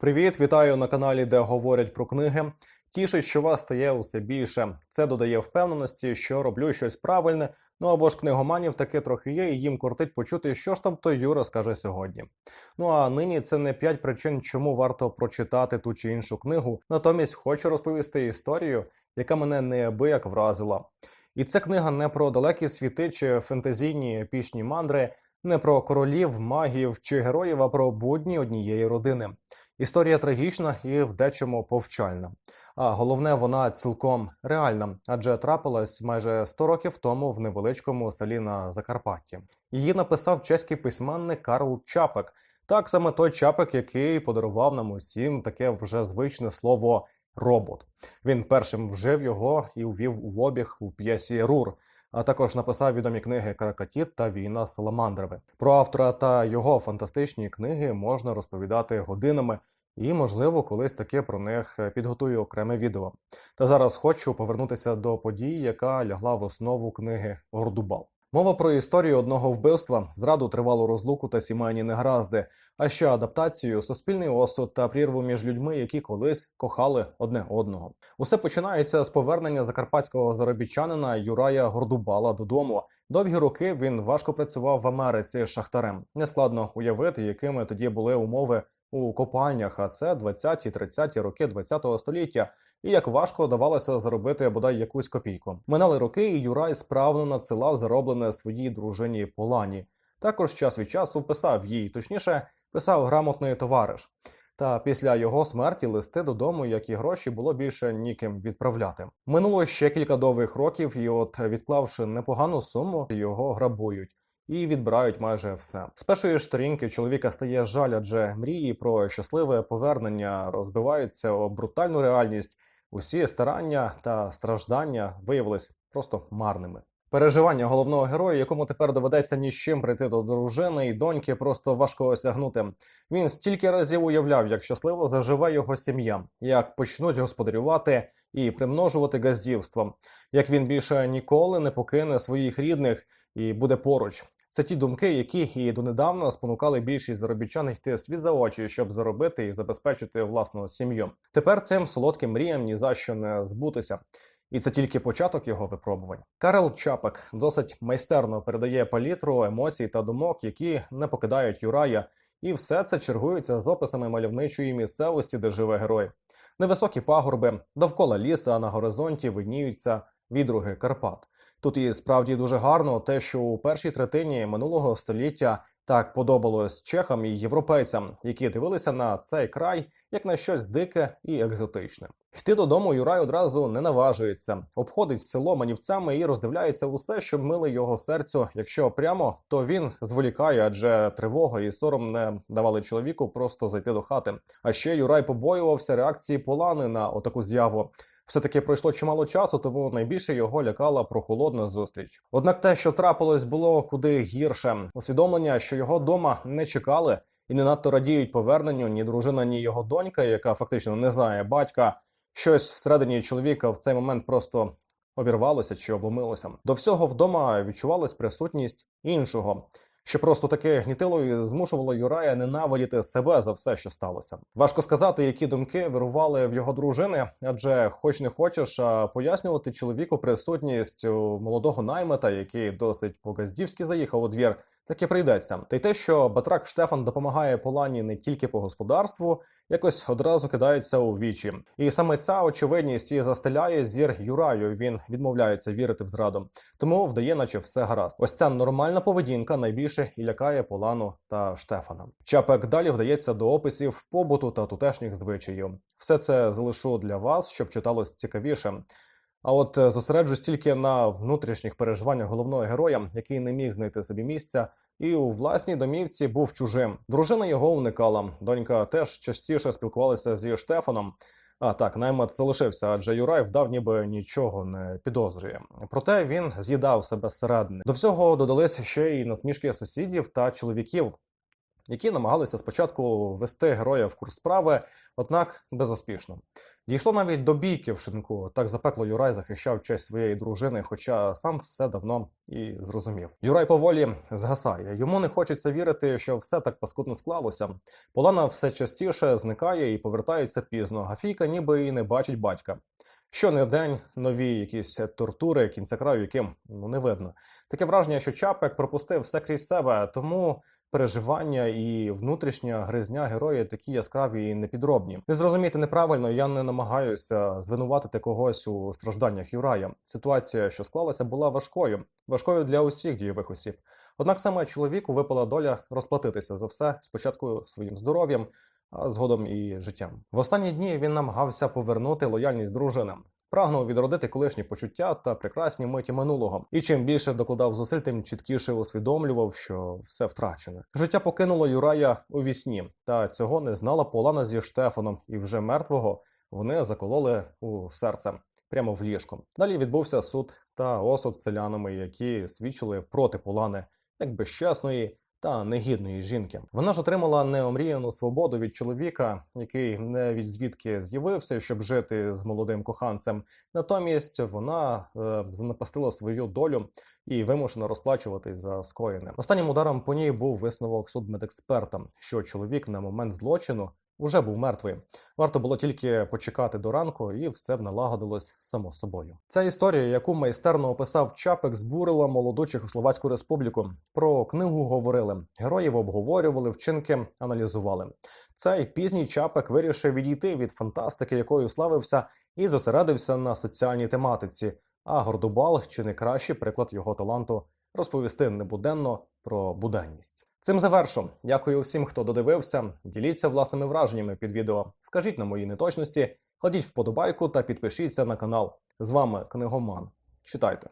Привіт, вітаю на каналі, де говорять про книги. Тішить, що вас стає усе більше. Це додає впевненості, що роблю щось правильне. Ну або ж книгоманів таки трохи є, і їм кортить почути, що ж там той Юра скаже сьогодні. Ну а нині це не п'ять причин, чому варто прочитати ту чи іншу книгу. Натомість хочу розповісти історію, яка мене неабияк вразила. І це книга не про далекі світи чи фентезійні епічні мандри, не про королів, магів чи героїв, а про будні однієї родини. Історія трагічна і в дечому повчальна. А головне, вона цілком реальна, адже трапилась майже 100 років тому в невеличкому селі на Закарпатті. Її написав чеський письменник Карл Чапек. Так саме той Чапек, який подарував нам усім таке вже звичне слово робот. Він першим вжив його і ввів у обіг у п'єсі Рур. А також написав відомі книги Кракатіт та Війна з. Про автора та його фантастичні книги можна розповідати годинами, і, можливо, колись таке про них е, підготую окреме відео. Та зараз хочу повернутися до події, яка лягла в основу книги Гордубал. Мова про історію одного вбивства, зраду тривалу розлуку та сімейні негаразди, а ще адаптацію, суспільний осуд та прірву між людьми, які колись кохали одне одного. Усе починається з повернення закарпатського заробітчанина Юрая Гордубала додому. Довгі роки він важко працював в Америці шахтарем. Нескладно уявити, якими тоді були умови у копальнях, а це 20-30 роки 20-го століття, і як важко давалося заробити бодай якусь копійку. Минали роки, і Юрай справно надсилав зароблене своїй дружині Полані. Також час від часу писав їй, точніше, писав грамотний товариш. Та після його смерті листи додому, як і гроші, було більше ніким відправляти. Минуло ще кілька довгих років, і, от, відклавши непогану суму, його грабують і відбирають майже все. З першої сторінки чоловіка стає жаль, адже мрії про щасливе повернення розбиваються об брутальну реальність. Усі старання та страждання виявились просто марними. Переживання головного героя, якому тепер доведеться ні з чим прийти до дружини і доньки, просто важко осягнути. Він стільки разів уявляв, як щасливо заживе його сім'я, як почнуть господарювати і примножувати газдівство, як він більше ніколи не покине своїх рідних і буде поруч. Це ті думки, які і донедавна спонукали більшість заробітчан йти світ за очі, щоб заробити і забезпечити власну сім'ю. Тепер цим солодким мріям ні за що не збутися. І це тільки початок його випробувань. Карл Чапек досить майстерно передає палітру емоцій та думок, які не покидають Юрая, і все це чергується з описами мальовничої місцевості, де живе герой. Невисокі пагорби, довкола ліса, а на горизонті видніються відруги Карпат. Тут і справді дуже гарно те, що у першій третині минулого століття так подобалось чехам і європейцям, які дивилися на цей край як на щось дике і екзотичне. Йти додому Юрай одразу не наважується, обходить село манівцями і роздивляється усе, що миле його серцю. Якщо прямо, то він зволікає, адже тривога і сором не давали чоловіку просто зайти до хати. А ще Юрай побоювався реакції Полани на отаку з'яву. Все таки пройшло чимало часу, тому найбільше його лякала прохолодна зустріч. Однак те, що трапилось, було куди гірше. Усвідомлення, що його дома не чекали і не надто радіють поверненню ні дружина, ні його донька, яка фактично не знає батька. Щось всередині чоловіка в цей момент просто обірвалося чи обломилося. До всього вдома відчувалась присутність іншого що просто таке гнітило і змушувало Юрая ненавидіти себе за все, що сталося. Важко сказати, які думки вирували в його дружини, адже, хоч не хочеш, а пояснювати чоловіку присутність молодого наймета, який досить по-газдівськи заїхав у двір, таки прийдеться. Та й те, що Батрак Штефан допомагає Полані не тільки по господарству, якось одразу кидається у вічі. І саме ця очевидність і застеляє зір Юраю. Він відмовляється вірити в зраду, тому вдає, наче все гаразд. Ось ця нормальна поведінка найбільше і лякає Полану та Штефана. Чапек далі вдається до описів побуту та тутешніх звичаїв. Все це залишу для вас, щоб читалось цікавіше. А от е, зосереджусь тільки на внутрішніх переживаннях головного героя, який не міг знайти собі місця, і у власній домівці був чужим. Дружина його уникала. Донька теж частіше спілкувалася зі Штефаном. А так, наймат залишився, адже Юрай вдав, ніби нічого не підозрює. Проте він з'їдав себе зсередини. До всього додалися ще й насмішки сусідів та чоловіків, які намагалися спочатку вести героя в курс справи, однак безуспішно. Дійшло навіть до бійки в шинку. Так запекло Юрай захищав честь своєї дружини, хоча сам все давно і зрозумів. Юрай поволі згасає. Йому не хочеться вірити, що все так паскудно склалося. Полана все частіше зникає і повертається пізно. Гафійка ніби і не бачить батька. Що не день, нові якісь тортури, кінця краю, яким ну не видно. Таке враження, що Чапек пропустив все крізь себе, тому переживання і внутрішня гризня героя такі яскраві і непідробні. Не зрозуміти неправильно, я не намагаюся звинуватити когось у стражданнях Юрая. Ситуація, що склалася, була важкою, важкою для усіх дійових осіб. Однак саме чоловіку випала доля розплатитися за все спочатку своїм здоров'ям, а згодом і життям. В останні дні він намагався повернути лояльність дружинам. Прагнув відродити колишні почуття та прекрасні миті минулого. І чим більше докладав зусиль, тим чіткіше усвідомлював, що все втрачене. Життя покинуло Юрая у вісні, та цього не знала Полана зі Штефаном, і вже мертвого вони закололи у серце прямо в ліжко. Далі відбувся суд та осуд з селянами, які свідчили проти Полани як безчесної та негідної жінки. Вона ж отримала неомріяну свободу від чоловіка, який не від звідки з'явився, щоб жити з молодим коханцем. Натомість вона е, занапастила свою долю і вимушена розплачуватись за скоєне. Останнім ударом по ній був висновок судмедексперта, що чоловік на момент злочину уже був мертвий. Варто було тільки почекати до ранку, і все б налагодилось само собою. Ця історія, яку майстерно описав Чапек, збурила молоду Чехословацьку республіку. Про книгу говорили, героїв обговорювали, вчинки аналізували. Цей пізній Чапек вирішив відійти від фантастики, якою славився, і зосередився на соціальній тематиці. А Гордубал чи не кращий приклад його таланту розповісти небуденно про буденність. Цим завершу. Дякую всім, хто додивився. Діліться власними враженнями під відео. Вкажіть на мої неточності, кладіть вподобайку та підпишіться на канал. З вами книгоман. Читайте.